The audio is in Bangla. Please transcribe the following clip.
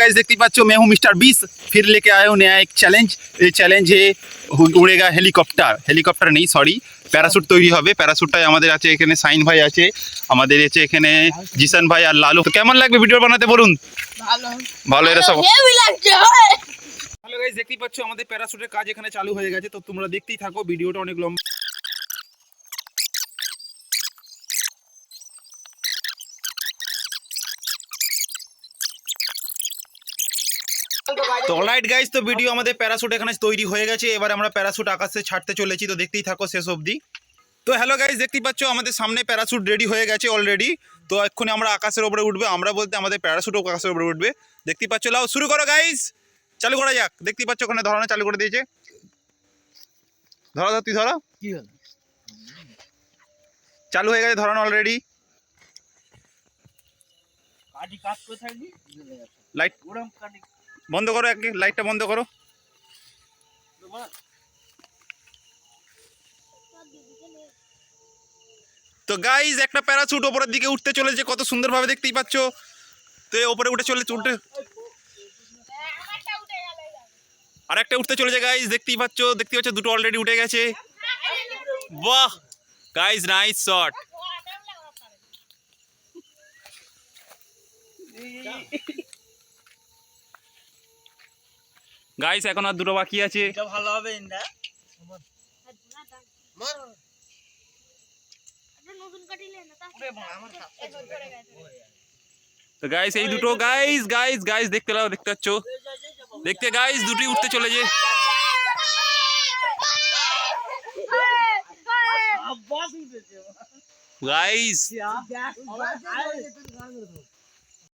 गाइस देखते पाच मैं हूँ मिस्टर बीस फिर लेके आया हूँ नया एक चैलेंज ये चैलेंज है উড়েগা হেলিকপ্টার হেলিকপ্টার নেই সরি প্যারাসুট তৈরি হবে। প্যারাসুটটাই আমাদের আছে এখানে সাইন ভাই আছে। আমাদের আছে এখানে জিসান ভাই আর লালু। কেমন লাগবে ভিডিও বানাতে বলুন? ভালো। এটা ভালো গাইজ দেখতেই পাচ্ছ আমাদের প্যারাসুটের কাজ এখানে চালু হয়ে গেছে। তো তোমরা দেখতেই থাকো ভিডিওটা অনেক লম্বা। তো অলরাইট গাইস তো ভিডিও আমাদের প্যারাশুট এখানে তৈরি হয়ে গেছে। এবার আমরা প্যারাশুট আকাশে ছাড়তে চলেছি তো দেখতেই থাকো শেষ অবধি। তো হ্যালো গাইস দেখতেই পাচ্ছ আমাদের সামনে প্যারাশুট রেডি হয়ে গেছে অলরেডি তো এক্ষুনি আমরা আকাশের উপরে উঠবে আমরা বলতে আমাদের প্যারাশুটও আকাশের উপরে উঠবে। দেখতেই পাচ্ছ লাও শুরু করো গাইস চালু করা যাক। দেখতেই পাচ্ছ ওখানে ধরানো চালু করে দিয়েছে। ধরা ধর তুই ধরো। কি হলো? চালু হয়ে গেছে ধরানো অলরেডি লাইট বন্ধ করো একে লাইটটা বন্ধ করো। তো গাইজ একটা প্যারাশুট ওপরের দিকে উঠতে চলেছে কত সুন্দরভাবে দেখতেই পাচ্ছ। তো ওপরে উঠে চলে উঠে আর একটা উঠতে চলেছে গাইজ দেখতেই পাচ্ছ দেখতেই পাচ্ছ, দুটো অলরেডি উঠে গেছে। বাহ! গাইজ নাইস শট গাইস এখন আর দুটো বাকি আছে। এটা ভালো হবে না? নতুন কাটিলে না তা আমার ধরে গেছে তো গাইস এই দুটো গাইস গাইস গাইস দেখতে লাও দেখতে পাচ্ছ? দেখতে গাইস দুটি উঠতে চলেছে আব্বাস উঠেছে। গাইস দেখ